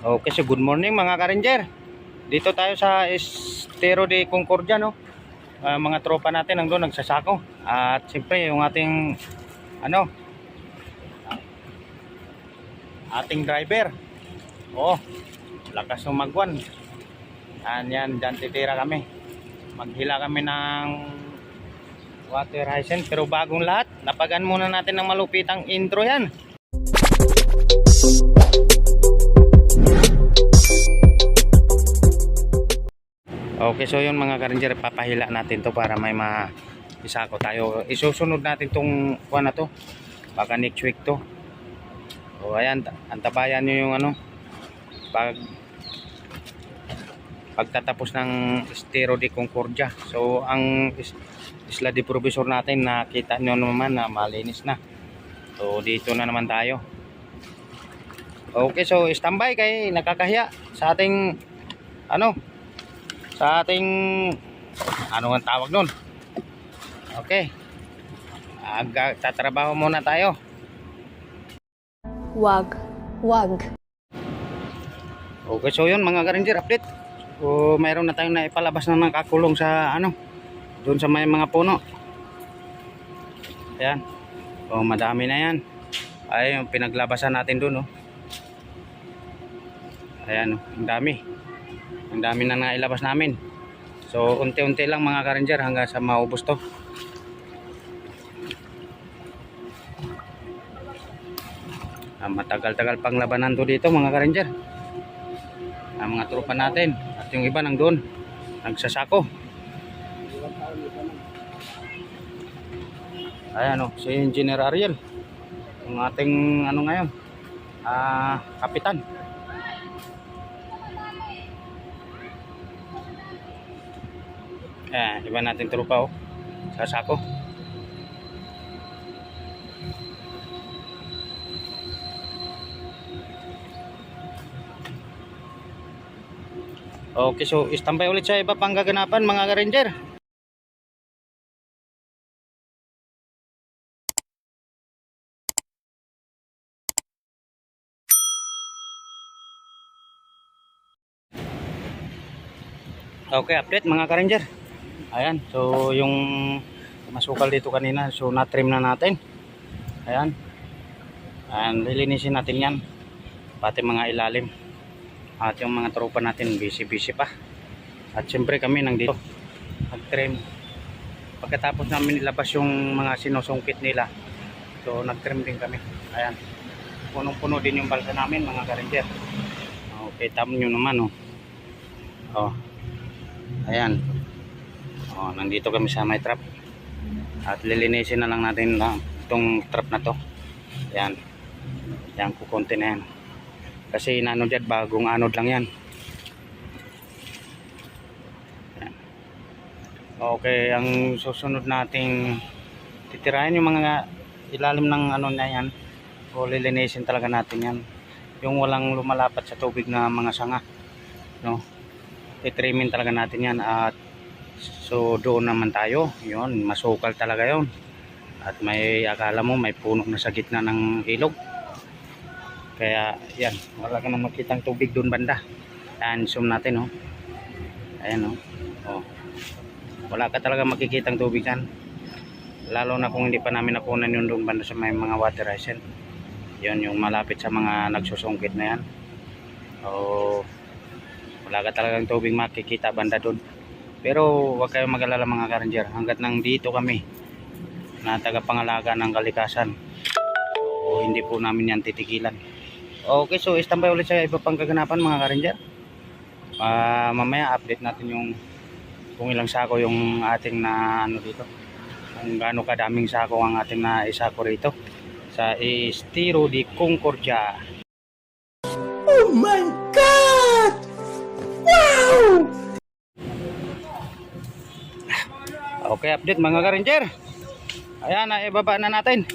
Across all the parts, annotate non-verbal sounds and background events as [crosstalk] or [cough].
Okay, so good morning mga ka-ranger. Dito tayo sa Estero de Concordia, no? Ah, mga tropa natin nandun nagsasako. At siyempre, yung ating ano ating driver. Oh, lakas ng magwan. Yan, yan, dyan titira kami. Maghila kami ng water hyacinth. Pero bagong lahat, napagan muna natin ng malupitang intro yan. Okay, so yun mga ka-ranger, papahila natin to para may ma isako tayo. Isusunod natin tong kuha na to. Baka next week to. O ayan, ta- antabayan nyo yung ano. Pag pagtatapos ng Estero de Concordia. So ang is- Isla de Provisor natin nakita nyo naman na malinis na. So dito na naman tayo. Okay, so standby kay nakakahiya sa ating ano sa ating ano ang tawag nun? Okay. Aga, tatrabaho muna tayo. Wag. Wag. okay so yun mga ka-ranger update. So mayroon na tayong naipalabas na nakakulong sa ano doon sa may mga puno. Ayan. So madami na yan. Ay yung pinaglabasan natin doon oh. ayan oh, ang dami ang dami na nailabas namin. So unti-unti lang mga ka-ranger hanggang sa maubos to. Ah, matagal-tagal pang labanan to dito mga ka-ranger. Ang mga tropa natin at yung iba nang doon nagsasako. Ayan o si Engineer Ariel. Yung ating ano ngayon? Ah kapitan ayan iba natin tropa o sasako Okay, so standby ulit sa iba pang gaganapan mga ka-ranger. Okay, update mga ka-ranger. Ayan, so yung masukal dito kanina, so na-trim na natin. Ayan. And lilinisin natin yan. Pati mga ilalim. At yung mga tropa natin busy-busy pa. At siyempre kami nandito nag-trim. Pagkatapos namin ilabas yung mga sinusungkit nila. So nag-trim din kami. Ayan. Punong-puno din yung balsa namin mga ka-ranger. Okay, tamo nyo naman oh. Oh. Ayan. Oh, nandito kami sa may trap. At lilinisin na lang natin na itong trap na to. Ayan. Ayan, kukunti na yan. Kasi inano dyan, bagong anod lang yan. Yan. Okay, ang susunod nating titirahin yung mga ilalim ng ano na yan. O lilinisin talaga natin yan. Yung walang lumalapat sa tubig na mga sanga. No? Titrimin talaga natin yan at so doon naman tayo. Yun, masukal talaga yon At may akala mo may puno na sa gitna ng ilog. Kaya yan, wala ka na makitang tubig doon banda. Ayan, zoom natin oh. Ayan oh. oh. Wala ka talaga makikitang tubig yan. Lalo na kung hindi pa namin napunan yun doon banda sa may mga water hyacinth. Yun yung malapit sa mga nagsusungkit na yan. Oh, wala ka talagang tubig makikita banda doon. Pero huwag kayong mag-alala mga ka-ranger. Hanggat nang dito kami na tagapangalaga ng kalikasan. So, hindi po namin yan titigilan. Okay, so standby ulit sa iba pang kaganapan mga ka-ranger. Ah, mamaya update natin yung kung ilang sako yung ating na ano dito. Kung gaano kadaming sako ang ating na isako rito sa Estiro di Concordia. Oh my God! Wow! Okay, update mga ka-ranger. Ayan, na ibaba na natin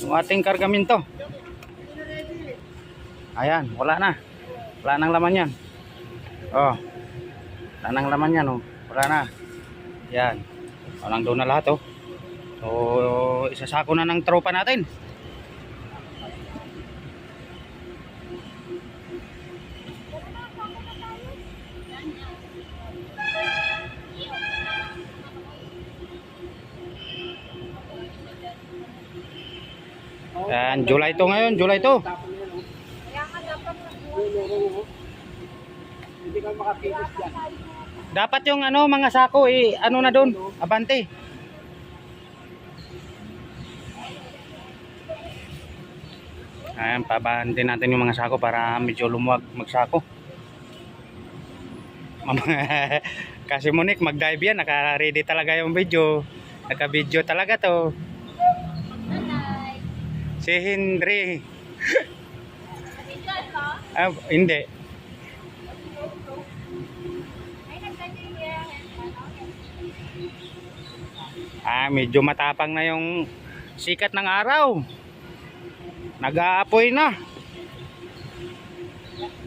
yung ating kargamento. Ayan, wala na. Wala nang laman yan. Oh. Wala nang laman yan, oh. Wala na. Yan. Walang doon na lahat, oh. So, isasako na ng tropa natin. Ayan, July to ngayon, July to. Dapat yung ano, mga sako, eh, ano na doon, abante. Ayan, pabante natin yung mga sako para medyo lumuwag magsako. [laughs] Kasi Monique, mag-dive yan, naka-ready talaga yung video. Naka-video talaga to. Si Henry. ah, hindi. Ah, medyo matapang na yung sikat ng araw. Nag-aapoy na.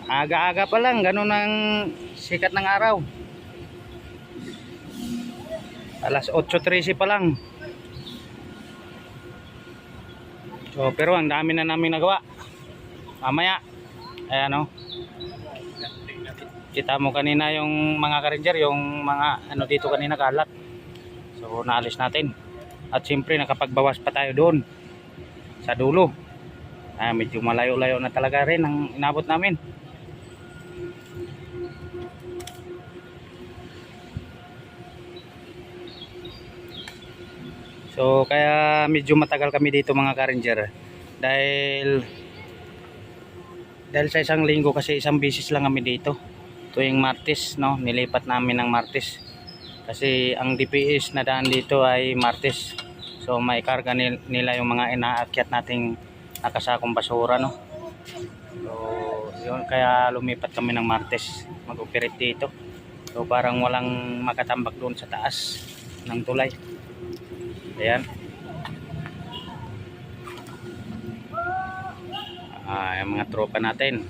Aga-aga pa lang, ganun ang sikat ng araw. Alas 8.30 pa lang. So, pero ang dami na namin nagawa. Mamaya, ayan o. Kita mo kanina yung mga karinjer, yung mga ano dito kanina kalat. So naalis natin. At siyempre nakapagbawas pa tayo doon sa dulo. Ah, medyo malayo-layo na talaga rin ang inabot namin. So kaya medyo matagal kami dito mga ka-ranger. Dahil dahil sa isang linggo kasi isang bisis lang kami dito. Tuwing Martes no? Nilipat namin ng Martes. Kasi ang DPS na daan dito ay Martes. So may karga nil- nila yung mga inaakyat nating nakasakong basura no? So yun kaya lumipat kami ng Martes. Mag-operate dito. So parang walang makatambak doon sa taas ng tulay ayan ah, yung mga tropa natin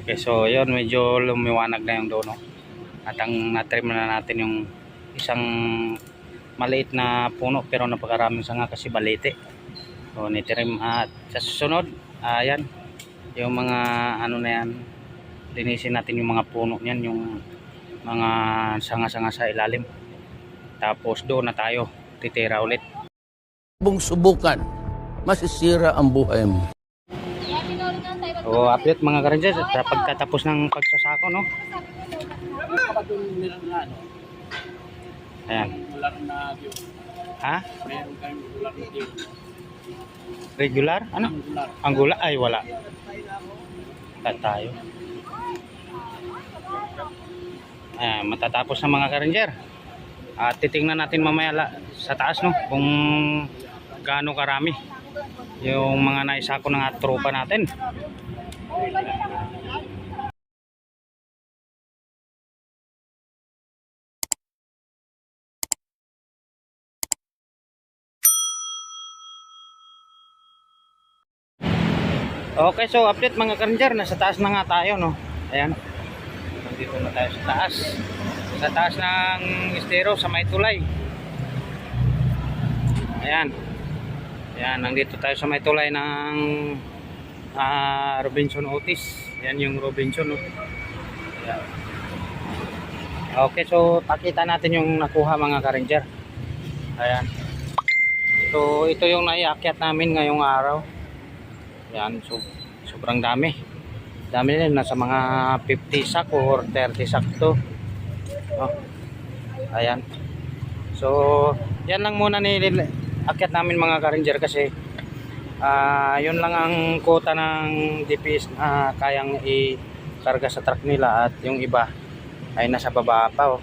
Okay, so yun medyo lumiwanag na yung doon. No? At ang natrim na natin yung isang maliit na puno pero napakaraming sanga kasi balite. So nitrim at sa susunod, ayan, yung mga ano na yan, linisin natin yung mga puno niyan, yung mga sanga-sanga sa ilalim. Tapos doon na tayo titira ulit. Bung subukan, masisira ang buhay mo. So update mga karanjas sa pagkatapos ng pagsasako no. Ayan. Ha? Regular? Ano? Ang. Anggula? Ay, wala. Tat tayo. Ayan, matatapos na mga ka-ranger. At titingnan natin mamaya la- sa taas no kung gaano karami yung mga naisako ng tropa natin. Okay, so update mga karnger, nasa taas na nga tayo, no? Ayan. Nandito na tayo sa taas. Sa taas ng estero sa may tulay. Ayan. Ayan, nandito tayo sa may tulay ng ah, Robinson Otis. Yan yung Robinson, no? Ayan. Okay, so pakita natin yung nakuha mga karnger. Ayan. So, ito yung naiakyat namin ngayong araw. Yan, so, sobrang dami. Dami rin, nasa mga 50 sack or 30 sack to. Oh. Ayan. So, yan lang muna ni namin mga ka-ranger kasi ah yun lang ang quota ng DPS na kayang i-karga sa truck nila at yung iba ay nasa baba pa. Oh.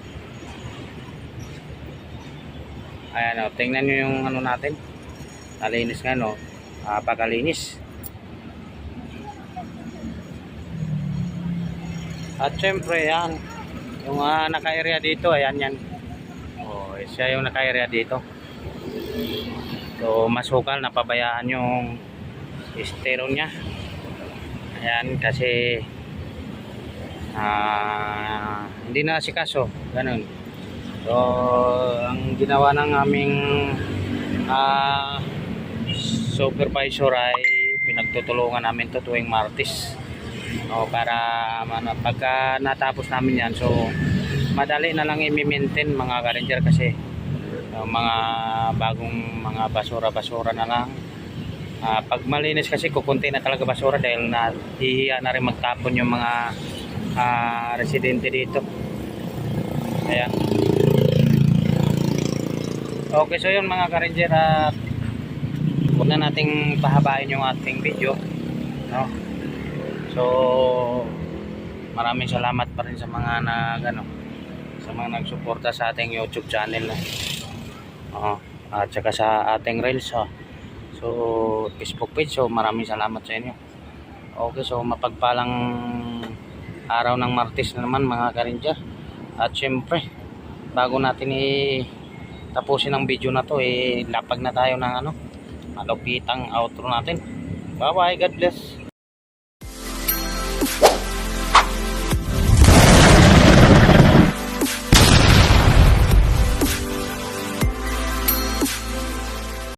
Ayan, oh, tingnan nyo yung ano natin. Nalinis nga, no? Ah, At syempre yan, yung uh, naka-area dito, ayan yan. Oh, siya yung naka-area dito. So, masukal, napabayaan yung estero niya. Ayan, kasi ah hindi na si kaso, ganun. So, ang ginawa ng aming ah supervisor ay pinagtutulungan namin to tuwing Martes. O para ano, pagka natapos namin yan, so madali na lang i-maintain mga ka-ranger kasi yung mga bagong mga basura-basura na lang. Ah, pag malinis kasi kukunti na talaga basura dahil na hihiya na rin magtapon yung mga ah, residente dito. Ayan. Okay, so yun mga ka-ranger at huwag na nating pahabain yung ating video. No? So, maraming salamat pa rin sa mga nag, ano, sa mga nagsuporta sa ating YouTube channel. Oo. At saka sa ating Reels. Oh. So, Facebook page. So, maraming salamat sa inyo. Okay, so mapagpalang araw ng Martes na naman mga ka-ranger. At syempre, bago natin i tapusin ang video na to, eh, lapag na tayo ng ano, malupitang outro natin. Bye bye, God bless.